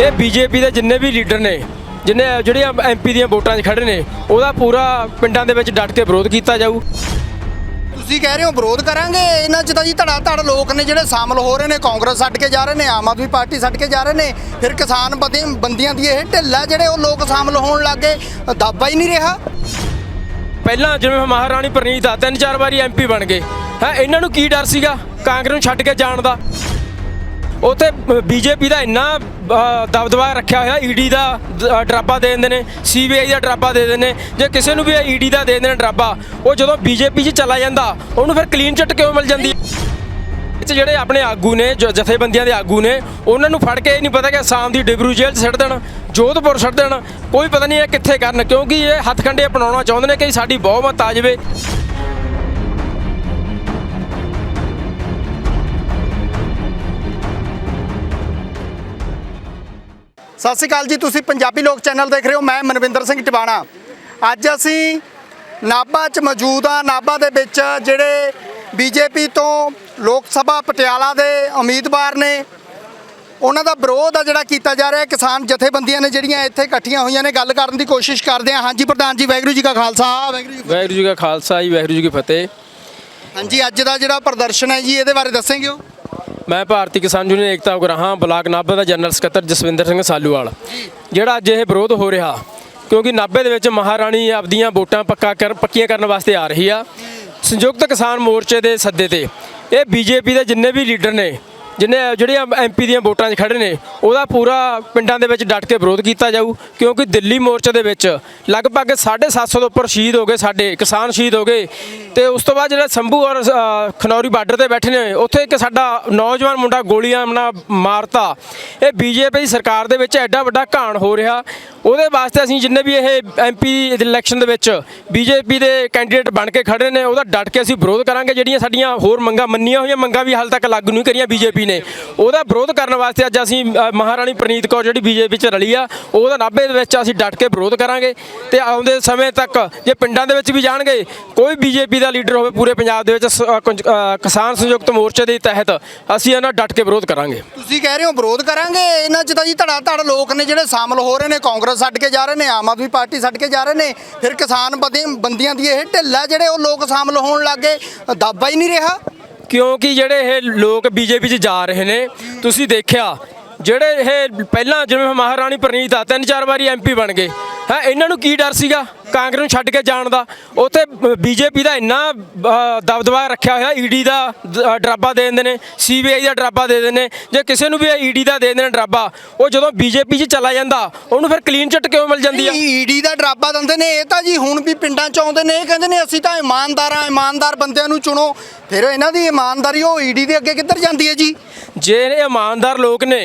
ਇਹ ਬੀਜੇਪੀ ਦੇ ਜਿੰਨੇ ਵੀ ਲੀਡਰ ਨੇ ਜਿੰਨੇ ਜਿਹੜੇ ਐਮਪੀ ਦੀਆਂ ਵੋਟਾਂ 'ਚ ਖੜੇ ਨੇ ਉਹਦਾ ਪੂਰਾ ਪਿੰਡਾਂ ਦੇ ਵਿੱਚ ਡਟ ਕੇ ਵਿਰੋਧ ਕੀਤਾ ਜਾਊ। ਤੁਸੀਂ ਕਹਿ ਰਹੇ ਹੋ ਵਿਰੋਧ ਕਰਾਂਗੇ? ਇਹਨਾਂ 'ਚ ਤਾਂ ਜੀ ਧੜਾ ਧੜ ਲੋਕ ਨੇ ਜਿਹੜੇ ਸ਼ਾਮਲ ਹੋ ਰਹੇ ਨੇ ਕਾਂਗਰਸ ਛੱਡ ਕੇ ਜਾ ਰਹੇ ਨੇ ਆਮ ਆਦਮੀ ਪਾਰਟੀ ਛੱਡ ਕੇ ਜਾ ਰਹੇ ਨੇ ਫਿਰ ਕਿਸਾਨ ਬੰਦੇ ਬੰਦੀਆਂ ਦੀ ਇਹ ਢਿੱਲਾ ਜਿਹੜੇ ਉਹ ਲੋਕ ਸ਼ਾਮਲ ਹੋਣ ਲੱਗੇ ਦਾਬਾ ਹੀ ਨਹੀਂ ਰਿਹਾ। ਪਹਿਲਾਂ ਜਿਵੇਂ ਮਹਾਰਾਣੀ ਪ੍ਰਨੀਤ ਆ ਤਿੰਨ ਚਾਰ ਵਾਰੀ ਐਮਪੀ ਬਣ ਗਏ। ਹੈ ਇਹਨਾਂ ਨੂੰ ਕੀ ਡਰ ਸੀਗਾ? ਕਾਂਗਰਸ ਨੂੰ ਛੱਡ ਕੇ ਜਾਣ ਦਾ। ਉਥੇ ਬੀਜੇਪੀ ਦਾ ਇੰਨਾ ਦਬਦਬਾ ਰੱਖਿਆ ਹੋਇਆ, ਈਡੀ ਦਾ ਡਰਾਬਾ ਦੇ ਦਿੰਦੇ ਨੇ, ਸੀਬੀਆਈ ਦਾ ਡਰਾਬਾ ਦੇ ਦਿੰਦੇ ਨੇ, ਜੇ ਕਿਸੇ ਨੂੰ ਵੀ ਈਡੀ ਦਾ ਦੇ ਦਿੰਦੇ ਨੇ ਡਰਾਬਾ, ਉਹ ਜਦੋਂ ਬੀਜੇਪੀ 'ਚ ਚਲਾ ਜਾਂਦਾ, ਉਹਨੂੰ ਫਿਰ ਕਲੀਨ ਚਿੱਟ ਕਿਉਂ ਮਿਲ ਜਾਂਦੀ? ਇਹ ਜਿਹੜੇ ਆਪਣੇ ਆਗੂ ਨੇ ਜਥੇਬੰਦੀਆਂ ਦੇ ਆਗੂ ਨੇ, ਉਹਨਾਂ ਨੂੰ ਫੜ ਕੇ ਇਹ ਨਹੀਂ ਪਤਾ ਕਿ ਅਸਾਮ ਦੀ ਡਿਬਰੂ ਜੇਲ੍ਹ 'ਚ ਛੱਡ ਦੇਣ, ਜੋਧਪੁਰ ਛੱਡ ਦੇਣ, ਕੋਈ ਪਤਾ ਨਹੀਂ ਇਹ ਕਿੱਥੇ ਕਰਨ, ਕਿਉਂਕਿ ਇਹ ਹੱਥਕੰਡੇ ਅਪਣਾਉਣਾ ਚਾਹੁੰਦੇ ਨੇ ਕਿ ਸਾਡੀ ਬਹੁਮਤ ਆ ਜਾਵੇ। ਸਤਿ ਸ਼੍ਰੀ ਅਕਾਲ ਜੀ ਤੁਸੀਂ ਪੰਜਾਬੀ ਲੋਕ ਚੈਨਲ ਦੇਖ ਰਹੇ ਹੋ ਮੈਂ ਮਨਵਿੰਦਰ ਸਿੰਘ ਟਿਵਾਣਾ। ਅੱਜ ਅਸੀਂ ਨਾਭਾ 'ਚ ਮੌਜੂਦ ਆ ਨਾਭਾ ਦੇ ਵਿੱਚ ਜਿਹੜੇ ਬੀਜੇਪੀ ਤੋਂ ਲੋਕ ਸਭਾ ਪਟਿਆਲਾ ਦੇ ਉਮੀਦਵਾਰ ਨੇ ਉਹਨਾਂ ਦਾ ਵਿਰੋਧ ਆ ਜਿਹੜਾ ਕੀਤਾ ਜਾ ਰਿਹਾ ਕਿਸਾਨ ਜਥੇਬੰਦੀਆਂ ਨੇ ਜਿਹੜੀਆਂ ਇੱਥੇ ਇਕੱਠੀਆਂ ਹੋਈਆਂ ਨੇ ਗੱਲ ਕਰਨ ਦੀ ਕੋਸ਼ਿਸ਼ ਕਰਦੇ ਆ ਹਾਂਜੀ ਪ੍ਰਧਾਨ ਜੀ ਵਾਹਿਗੁਰੂ ਜੀ ਕਾ ਖਾਲਸਾ ਵਾਹਿਗੁਰੂ ਜੀ ਕੀ ਵਾਹਿਗੁਰੂ ਜੀ ਕਾ ਖਾਲਸਾ ਜੀ ਵਾਹਿਗੁਰੂ ਜੀ ਕੀ ਫਤਿਹ। ਹਾਂਜੀ ਅੱਜ ਦਾ ਜਿਹੜਾ ਪ੍ਰਦਰਸ਼ਨ ਹੈ ਜੀ ਇਹਦੇ ਬਾਰੇ ਦੱਸੇਂਗੇ ਹੋ ਮੈਂ ਭਾਰਤੀ ਕਿਸਾਨ ਯੂਨੀਅਨ ਏਕਤਾ ਉਗਰਾਹਾਂ, ਬਲਾਕ ਨਾਭਾ ਦਾ ਜਨਰਲ ਸਕੱਤਰ ਜਸਵਿੰਦਰ ਸਿੰਘ ਸਾਲੂਵਾਲ। ਜਿਹੜਾ ਅੱਜ ਇਹ ਵਿਰੋਧ ਹੋ ਰਿਹਾ, ਕਿਉਂਕਿ ਨਾਭੇ ਦੇ ਵਿੱਚ ਮਹਾਰਾਣੀ ਆਪਦੀਆਂ ਵੋਟਾਂ ਪੱਕਾ ਕਰ, ਪੱਕੀਆਂ ਕਰਨ ਵਾਸਤੇ ਆ ਰਹੀ ਆ। ਸੰਯੁਕਤ ਕਿਸਾਨ ਮੋਰਚੇ ਦੇ ਸੱਦੇ ਤੇ, ਇਹ ਬੀਜੇਪੀ ਦੇ ਜਿੰਨੇ ਵੀ ਲੀਡਰ ਨੇ ਜਿੰਨੇ ਜਿਹੜੇ ਐਮਪੀ ਦੀਆਂ ਵੋਟਾਂ 'ਚ ਖੜੇ ਨੇ, ਉਹਦਾ ਪੂਰਾ ਪਿੰਡਾਂ ਦੇ ਵਿੱਚ ਡਟ ਕੇ ਵਿਰੋਧ ਕੀਤਾ ਜਾਊ, ਕਿਉਂਕਿ ਦਿੱਲੀ ਮੋਰਚੇ ਦੇ ਵਿੱਚ ਲਗਭਗ 750 ਤੋਂ ਉੱਪਰ ਸ਼ਹੀਦ ਹੋ ਗਏ ਸਾਡੇ, ਕਿਸਾਨ ਸ਼ਹੀਦ ਹੋ ਗਏ। ਤੇ ਉਸ ਤੋਂ ਬਾਅਦ ਜਿਹੜਾ ਸੰਭੂ ਔਰ ਖਨੌਰੀ ਬਾਰਡਰ ਤੇ ਬੈਠੇ ਨੇ, ਉੱਥੇ ਇੱਕ ਸਾਡਾ ਨੌਜਵਾਨ ਮੁੰਡਾ ਗੋਲੀਆਂ ਨਾਲ ਮਾਰਤਾ। ਇਹ ਬੀਜੇਪੀ ਸਰਕਾਰ ਦੇ ਵਿੱਚ ਐਡਾ ਵੱਡਾ ਘਾਣ ਹੋ ਰਿਹਾ। ਉਹਦੇ ਵਾਸਤੇ ਅਸੀਂ ਜਿੰਨੇ ਵੀ ਇਹ ਐਮਪੀ ਇਲੈਕਸ਼ਨ ਦੇ ਵਿੱਚ ਬੀਜੇਪੀ ਦੇ ਕੈਂਡੀਡੇਟ ਬਣ ਕੇ ਖੜੇ ਨੇ, ਉਹਦਾ ਡਟ ਕੇ ਅਸੀਂ ਵਿਰੋਧ ਕਰਾਂਗੇ। ਜਿਹੜੀਆਂ ਸਾਡੀਆਂ ਹੋਰ ਮੰਗਾਂ, ਮੰਨੀਆਂ ਹੋਈਆਂ ਮੰਗਾਂ ਵੀ ਹਾਲ ਤੱਕ ਲਾਗੂ ਨਹੀਂ ਕਰੀਆਂ ਬੀਜੇਪੀ ਨੇ। ਉਹਦਾ ਵਿਰੋਧ ਕਰਨ ਵਾਸਤੇ ਅੱਜ ਅਸੀਂ ਮਹਾਰਾਣੀ ਪ੍ਰਨੀਤ ਕੌਰ ਜਿਹੜੀ ਬੀਜੇਪੀ 'ਚ ਰਲੀ ਆ, ਉਹਦਾ ਨਾਭੇ ਦੇ ਵਿੱਚ ਅਸੀਂ ਡਟ ਕੇ ਵਿਰੋਧ ਕਰਾਂਗੇ ਤੇ ਆਉਂਦੇ ਸਮੇਂ ਤੱਕ ਜੇ ਪਿੰਡਾਂ ਦੇ ਵਿੱਚ ਵੀ ਜਾਣਗੇ, ਕੋਈ ਬੀਜੇਪੀ ਦਾ ਲੀਡਰ ਹੋਵੇ ਪੂਰੇ ਪੰਜਾਬ ਦੇ ਵਿੱਚ ਕਿਸਾਨ ਸੰਯੁਕਤ ਮੋਰਚੇ ਦੇ ਤਹਿਤ, ਅਸੀਂ ਇਹਨਾਂ ਡਟ ਕੇ ਵਿਰੋਧ ਕਰਾਂਗੇ। ਤੁਸੀਂ ਕਹਿ ਰਹੇ ਹੋ ਵਿਰੋਧ ਕਰਾਂਗੇ? ਇਹਨਾਂ 'ਚ ਤਾਂ ਜੀ ਧੜਾ ਧੜ ਲੋਕ ਨੇ ਜਿਹੜੇ ਸ਼ਾਮਲ ਹੋ ਰਹੇ ਨੇ, ਕਾਂਗਰਸ ਛੱਡ ਕੇ ਜਾ ਰਹੇ ਨੇ, ਆਮ ਆਦਮੀ ਪਾਰਟੀ ਛੱਡ ਕੇ ਜਾ ਰਹੇ ਨੇ, ਫਿਰ ਕਿਸਾਨ ਬੰਦੇ, ਬੰਦੀਆਂ ਦੀ ਇਹ ਢਿੱਲਾ ਜਿਹੜੇ ਉਹ ਲੋਕ ਸ਼ਾਮਲ ਹੋਣ ਲੱਗੇ ਦਾਬਾ ਹੀ ਨਹੀਂ ਰਿਹਾ। ਕਿਉਂਕਿ ਜਿਹੜੇ ਇਹ ਲੋਕ ਬੀਜੇਪੀ 'ਚ ਜਾ ਰਹੇ ਨੇ, ਤੁਸੀਂ ਦੇਖਿਆ, ਜਿਹੜੇ ਇਹ ਪਹਿਲਾਂ ਜਿਵੇਂ ਮਹਾਰਾਣੀ ਪ੍ਰਨੀਤ ਆ ਤਿੰਨ ਚਾਰ ਵਾਰੀ ਐਮਪੀ ਬਣ ਗਏ। ਹੈ, ਇਹਨਾਂ ਨੂੰ ਕੀ ਡਰ ਸੀਗਾ? ਕਾਂਗਰਸ ਨੂੰ ਛੱਡ ਕੇ ਜਾਣ ਦਾ। ਉੱਥੇ ਬੀਜੇਪੀ ਦਾ ਇੰਨਾ ਦਬਦਬਾ ਰੱਖਿਆ ਹੋਇਆ ਈਡੀ ਦਾ ਦ- ਡਰਾਬਾ ਦੇ ਦਿੰਦੇ ਨੇ ਸੀਬੀਆਈ ਦਾ ਡਰਾਬਾ ਦੇ ਦਿੰਦੇ ਨੇ ਜੇ ਕਿਸੇ ਨੂੰ ਵੀ ਈਡੀ ਦਾ ਦੇ ਦਿੰਦੇ ਨੇ ਡਰਾਬਾ ਉਹ ਜਦੋਂ ਬੀਜੇਪੀ 'ਚ ਚਲਾ ਜਾਂਦਾ ਉਹਨੂੰ ਫਿਰ ਕਲੀਨ ਚਿੱਟ ਕਿਉਂ ਮਿਲ ਜਾਂਦੀ ਆ? ਈਡੀ ਦਾ ਡਰਾਬਾ ਦਿੰਦੇ ਨੇ ਇਹ ਤਾਂ ਜੀ ਹੁਣ ਵੀ ਪਿੰਡਾਂ 'ਚ ਆਉਂਦੇ ਨੇ ਇਹ ਕਹਿੰਦੇ ਨੇ ਅਸੀਂ ਤਾਂ ਇਮਾਨਦਾਰ ਆ ਇਮਾਨਦਾਰ ਬੰਦਿਆਂ ਨੂੰ ਚੁਣੋ। ਫਿਰ ਇਹਨਾਂ ਦੀ ਇਮਾਨਦਾਰੀ ਉਹ ਈਡੀ ਦੇ ਅੱਗੇ ਕਿੱਧਰ ਜਾਂਦੀ ਹੈ ਜੀ? ਜੇ ਇਹ ਇਮਾਨਦਾਰ ਲੋਕ ਨੇ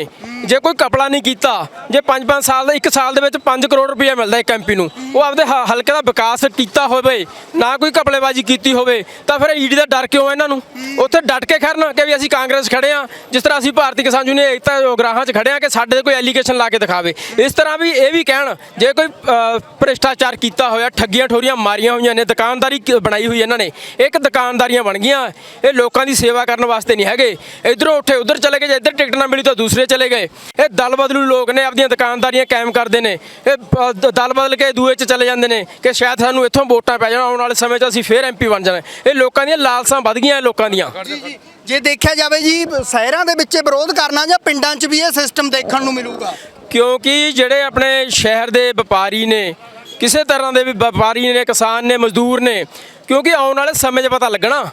ਜੇ ਕੋਈ ਕਪੜਾ ਨਹੀਂ ਕੀਤਾ, ਜੇ 5-5 ਸਾਲ ਦਾ 1 ਸਾਲ ਦੇ ਵਿੱਚ 5 ਕਰੋੜ ਰੁਪਏ ਮਿਲਦਾ ਇੱਕ ਐਮਪੀ ਨੂੰ, ਉਹ ਆਪਦੇ ਹ- ਹਲਕੇ ਦਾ ਵਿਕਾਸ ਕੀਤਾ ਹੋਵੇ, ਨਾ ਕੋਈ ਕਪੜੇਬਾਜ਼ੀ ਕੀਤੀ ਹੋਵੇ, ਤਾਂ ਫਿਰ ਈਡੀ ਦਾ ਡਰ ਕਿਉਂ ਹੈ ਇਹਨਾਂ ਨੂੰ? ਉੱਥੇ ਡਟ ਕੇ ਖੜਨ ਕਿ ਵੀ ਅਸੀਂ ਕਾਂਗਰਸ ਖੜੇ ਆ, ਜਿਸ ਤਰ੍ਹਾਂ ਅਸੀਂ ਭਾਰਤੀ ਕਿਸਾਨ ਯੂਨੀਅਨ ਏਕਤਾ ਉਗਰਾਹਾਂ 'ਚ ਖੜੇ ਆ ਕਿ ਸਾਡੇ ਤੇ ਕੋਈ ਐਲੀਗੇਸ਼ਨ ਲਾ ਕੇ ਦਿਖਾਵੇ। ਇਸ ਤਰ੍ਹਾਂ ਵੀ ਇਹ ਵੀ ਕਹਿਣ, ਜੇ ਕੋਈ ਭ੍ਰਿਸ਼ਟਾਚਾਰ ਕੀਤਾ ਹੋਇਆ, ਠੱਗੀਆਂ ਠੋਰੀਆਂ ਮਾਰੀਆਂ ਹੋਈਆਂ ਨੇ, ਦੁਕਾਨਦਾਰੀ ਕ- ਬਣਾਈ ਹੋਈ ਇਹਨਾਂ ਨੇ, ਇੱਕ ਦੁਕਾਨਦਾਰੀਆਂ ਬਣ ਗਈਆਂ, ਇਹ ਲੋਕਾਂ ਦੀ ਸੇਵਾ ਕਰਨ ਵਾਸਤੇ ਨਹੀਂ ਹੈਗੇ। ਇਧਰੋਂ ਉੱਠੇ, ਉਧਰ ਚਲੇ ਗਏ, ਜੇ ਇੱਧਰ ਟਿਕਟ ਨਾ ਮਿਲੀ ਤਾਂ ਦੂਸਰੇ ਚਲੇ ਗਏ। ਇਹ ਦਲ ਬਦਲੂ ਲੋਕ ਨੇ ਆਪਣੀਆਂ ਦੁਕਾਨਦਾਰੀਆਂ ਕਾਇਮ ਕਰਦੇ ਨੇ। ਇਹ ਦਲ ਬਦਲ ਕੇ ਦੂਏ 'ਚ ਚਲੇ ਜਾਂਦੇ ਨੇ ਕਿ ਸ਼ਾਇਦ ਸਾਨੂੰ ਇੱਥੋਂ ਵੋਟਾਂ ਪੈ ਜਾਣ ਆਉਣ ਵਾਲੇ ਸਮੇਂ 'ਚ ਅਸੀਂ ਫੇਰ ਐਮਪੀ ਬਣ ਜਾਣਾ ਇਹ ਲੋਕਾਂ ਦੀਆਂ ਲਾਲਸਾਂ ਵੱਧ ਗਈਆਂ ਲੋਕਾਂ ਦੀਆਂ। ਜੀ ਦੇਖਿਆ ਜਾਵੇ ਜੀ ਸ਼ਹਿਰਾਂ ਦੇ ਵਿੱਚ ਵਿਰੋਧ ਕਰਨਾ ਜਾਂ ਪਿੰਡਾਂ 'ਚ ਵੀ ਇਹ ਸਿਸਟਮ ਦੇਖਣ ਨੂੰ ਮਿਲੂਗਾ? ਕਿਉਂਕਿ ਜਿਹੜੇ ਆਪਣੇ ਸ਼ਹਿਰ ਦੇ ਵਪਾਰੀ ਨੇ ਕਿਸੇ ਤਰ੍ਹਾਂ ਦੇ ਵੀ ਵਪਾਰੀ ਨੇ ਕਿਸਾਨ ਨੇ ਮਜ਼ਦੂਰ ਨੇ ਕਿਉਂਕਿ ਆਉਣ ਵਾਲੇ ਸਮੇਂ 'ਚ ਪਤਾ ਲੱਗਣਾ।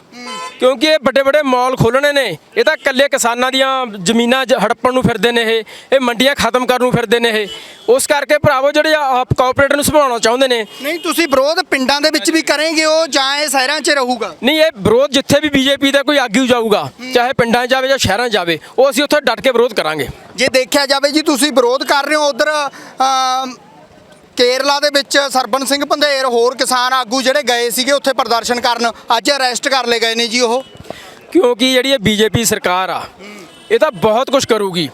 ਕਿਉਂਕਿ ਇਹ ਵੱਡੇ ਵੱਡੇ ਮਾਲ ਖੋਲਣੇ ਨੇ। ਇਹ ਤਾਂ ਇਕੱਲੇ ਕਿਸਾਨਾਂ ਦੀਆਂ ਜ਼ਮੀਨਾਂ ਹੜੱਪਣ ਨੂੰ ਫਿਰਦੇ ਨੇ ਇਹ। ਇਹ ਮੰਡੀਆਂ ਖਤਮ ਕਰਨ ਨੂੰ ਫਿਰਦੇ ਨੇ ਇਹ। ਉਸ ਕਰਕੇ ਭਰਾਵੋ ਜਿਹੜੇ ਆਪ ਕਾਰਪੋਰੇਟ ਨੂੰ ਸੰਭਾਲਣਾ ਚਾਹੁੰਦੇ ਨੇ। ਨਹੀਂ ਤੁਸੀਂ ਵਿਰੋਧ ਪਿੰਡਾਂ ਦੇ ਵਿੱਚ ਵੀ ਕਰਨਗੇ ਉਹ ਜਾਂ ਇਹ ਸ਼ਹਿਰਾਂ 'ਚ ਰਹੂਗਾ? ਨਹੀਂ ਇਹ ਵਿਰੋਧ ਜਿੱਥੇ ਵੀ ਬੀਜੇਪੀ ਦਾ ਕੋਈ ਆਗੂ ਜਾਊਗਾ ਚਾਹੇ ਪਿੰਡਾਂ 'ਚ ਜਾਵੇ ਜਾਂ ਸ਼ਹਿਰਾਂ 'ਚ ਜਾਵੇ ਉਹ ਅਸੀਂ ਉੱਥੇ ਡਟ ਕੇ ਵਿਰੋਧ ਕਰਾਂਗੇ। ਜੇ ਦੇਖਿਆ ਜਾਵੇ ਜੀ ਤੁਸੀਂ ਵਿਰੋਧ ਕਰ ਰਹੇ ਹੋ ਉਧਰ ਕੇਰਲਾ ਦੇ ਵਿੱਚ ਸਰਬਨ ਸਿੰਘ ਪੰਧੇਰ ਹੋਰ ਕਿਸਾਨ ਆਗੂ ਜਿਹੜੇ ਗਏ ਸੀਗੇ ਉੱਥੇ ਪ੍ਰਦਰਸ਼ਨ ਕਰਨ, ਅੱਜ ਅਰੈਸਟ ਕਰ ਲਏ ਗਏ ਨੇ ਜੀ ਉਹ। ਕਿਉਂਕਿ ਜਿਹੜੀ ਇਹ ਬੀਜੇਪੀ ਸਰਕਾਰ ਆ, ਇਹ ਤਾਂ ਬਹੁਤ ਕੁਝ ਕਰੂਗੀ।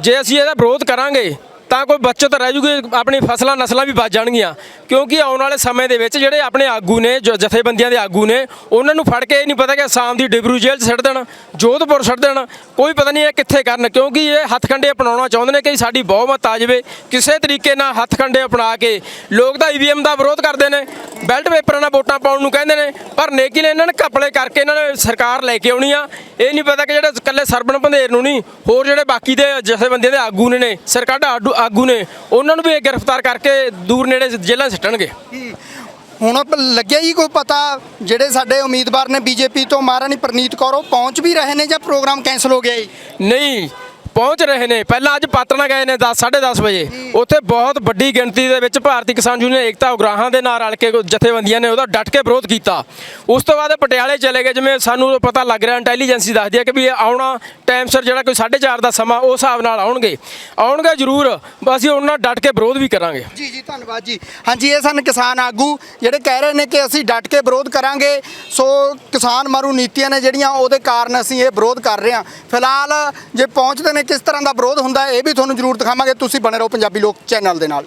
ਜੇ ਅਸੀਂ ਇਹਦਾ ਵਿਰੋਧ ਕਰਾਂਗੇ, ਤਾਂ ਕੋਈ ਬੱਚਤ ਰਹਿ ਜੂਗੀ, ਆਪਣੀ ਫਸਲਾਂ ਨਸਲਾਂ ਵੀ ਬਚ ਜਾਣਗੀਆਂ। ਕਿਉਂਕਿ ਆਉਣ ਵਾਲੇ ਸਮੇਂ ਦੇ ਵਿੱਚ ਜਿਹੜੇ ਆਪਣੇ ਆਗੂ ਨੇ, ਜੋ ਜਥੇਬੰਦੀਆਂ ਦੇ ਆਗੂ ਨੇ, ਉਹਨਾਂ ਨੂੰ ਫੜ ਕੇ ਇਹ ਨਹੀਂ ਪਤਾ ਕਿ ਆਸਾਮ ਦੀ ਡਿਬਰੂ ਜੇਲ੍ਹ 'ਚ ਸਿੱਟ ਦੇਣ, ਜੋਧਪੁਰ ਸਿੱਟ ਦੇਣ। ਕੋਈ ਪਤਾ ਨਹੀਂ ਇਹ ਕਿੱਥੇ ਕਰਨ, ਕਿਉਂਕਿ ਇਹ ਹੱਥਕੰਡੇ ਅਪਣਾਉਣਾ ਚਾਹੁੰਦੇ ਨੇ ਕਿ ਸਾਡੀ ਬਹੁਮਤ ਆ ਜਾਵੇ। ਕਿਸੇ ਤਰੀਕੇ ਨਾਲ ਹੱਥਕੰਡੇ ਅਪਣਾ ਕੇ ਲੋਕ ਤਾਂ ਈਵੀਐਮ ਦਾ ਵਿਰੋਧ ਕਰਦੇ ਨੇ। ਬੈਲਟ ਪੇਪਰਾਂ ਨਾਲ ਵੋਟਾਂ ਪਾਉਣ ਨੂੰ ਕਹਿੰਦੇ ਨੇ, ਪਰ ਨੇਕੀ ਨੇ ਇਹਨਾਂ ਨੇ ਘਪਲੇ ਕਰਕੇ ਇਹਨਾਂ ਨੇ ਸਰਕਾਰ ਲੈ ਕੇ ਆਉਣੀ ਆ। ਇਹ ਨਹੀਂ ਪਤਾ ਕਿ ਜਿਹੜੇ ਇਕੱਲੇ ਸਰਬਣ ਭੰਦੇਰ ਨੂੰ ਨਹੀਂ, ਹੋਰ ਜਿਹੜੇ ਬਾਕੀ ਦੇ ਜਥੇਬੰਦੀਆਂ ਦੇ ਆਗੂ ਨੇ ਨੇ ਸਰਕਾਰ ਆਡੂ- ਆਗੂ ਨੇ, ਉਹਨਾਂ ਨੂੰ ਵੀ ਇਹ ਗ੍ਰਿਫਤਾਰ ਕਰਕੇ ਦੂਰ ਨੇੜੇ ਜੇਲ੍ਹਾਂ 'ਚ ਸਿੱਟਣਗੇ? ਹੁਣ ਲੱਗਿਆ ਹੀ ਕੋਈ ਪਤਾ ਜਿਹੜੇ ਸਾਡੇ ਉਮੀਦਵਾਰ ਨੇ ਬੀਜੇਪੀ ਤੋਂ ਮਹਾਰਾਣੀ ਪ੍ਰਨੀਤ ਕੌਰ ਉਹ ਪਹੁੰਚ ਵੀ ਰਹੇ ਨੇ ਜਾਂ ਪ੍ਰੋਗਰਾਮ ਕੈਨਸਲ ਹੋ ਗਿਆ ਜੀ? ਨਹੀਂ ਪਹੁੰਚ ਰਹੇ ਨੇ। ਪਹਿਲਾਂ ਅੱਜ ਪਾਤਣਾ ਗਏ ਨੇ 10 10:30 ਵਜੇ। ਉੱਥੇ ਬਹੁਤ ਵੱਡੀ ਗਿਣਤੀ ਦੇ ਵਿੱਚ ਭਾਰਤੀ ਕਿਸਾਨ ਯੂਨੀਅਨ ਏਕਤਾ ਉਗਰਾਹਾਂ ਦੇ ਨਾਲ ਰਲ ਕੇ ਜਥੇਬੰਦੀਆਂ ਨੇ ਉਹਦਾ ਡਟ ਕੇ ਵਿਰੋਧ ਕੀਤਾ। ਉਸ ਤੋਂ ਬਾਅਦ ਪਟਿਆਲੇ ਚਲੇ ਗਏ ਜਿਵੇਂ ਸਾਨੂੰ ਪਤਾ ਲੱਗ ਰਿਹਾ ਇੰਟੈਲੀਜੈਂਸੀ ਦੱਸਦੀ ਹੈ ਕਿ ਵੀ ਆਉਣਾ ਟਾਈਮ ਸਿਰ ਜਿਹੜਾ ਕੋਈ 4:30 ਦਾ ਸਮਾਂ ਉਸ ਹਿਸਾਬ ਨਾਲ ਆਉਣਗੇ। ਆਉਣਗੇ ਜ਼ਰੂਰ ਅਸੀਂ ਉਹਨਾਂ ਨਾਲ ਡਟ ਕੇ ਵਿਰੋਧ ਵੀ ਕਰਾਂਗੇ। ਜੀ ਜੀ ਧੰਨਵਾਦ ਜੀ। ਹਾਂਜੀ ਇਹ ਸਨ ਕਿਸਾਨ ਆਗੂ ਜਿਹੜੇ ਕਹਿ ਰਹੇ ਨੇ ਕਿ ਅਸੀਂ ਡਟ ਕੇ ਵਿਰੋਧ ਕਰਾਂਗੇ। ਸੋ ਕਿਸਾਨ ਮਾਰੂ ਨੀਤੀਆਂ ਨੇ ਜਿਹੜੀਆਂ ਉਹਦੇ ਕਾਰਨ ਅਸੀਂ ਇਹ ਵਿਰੋਧ ਕਰ ਰਹੇ ਹਾਂ। ਫਿਲਹਾਲ ਜੇ ਪਹੁੰਚਦੇ ਨੇ ਕਿਸ ਤਰ੍ਹਾਂ ਦਾ ਵਿਰੋਧ ਹੁੰਦਾ ਇਹ ਵੀ ਤੁਹਾਨੂੰ ਜ਼ਰੂਰ ਦਿਖਾਵਾਂਗੇ। ਤੁਸੀਂ ਬਣੇ ਰਹੋ ਪੰਜਾਬੀ ਲੋਕ ਚੈਨਲ ਦੇ ਨਾਲ।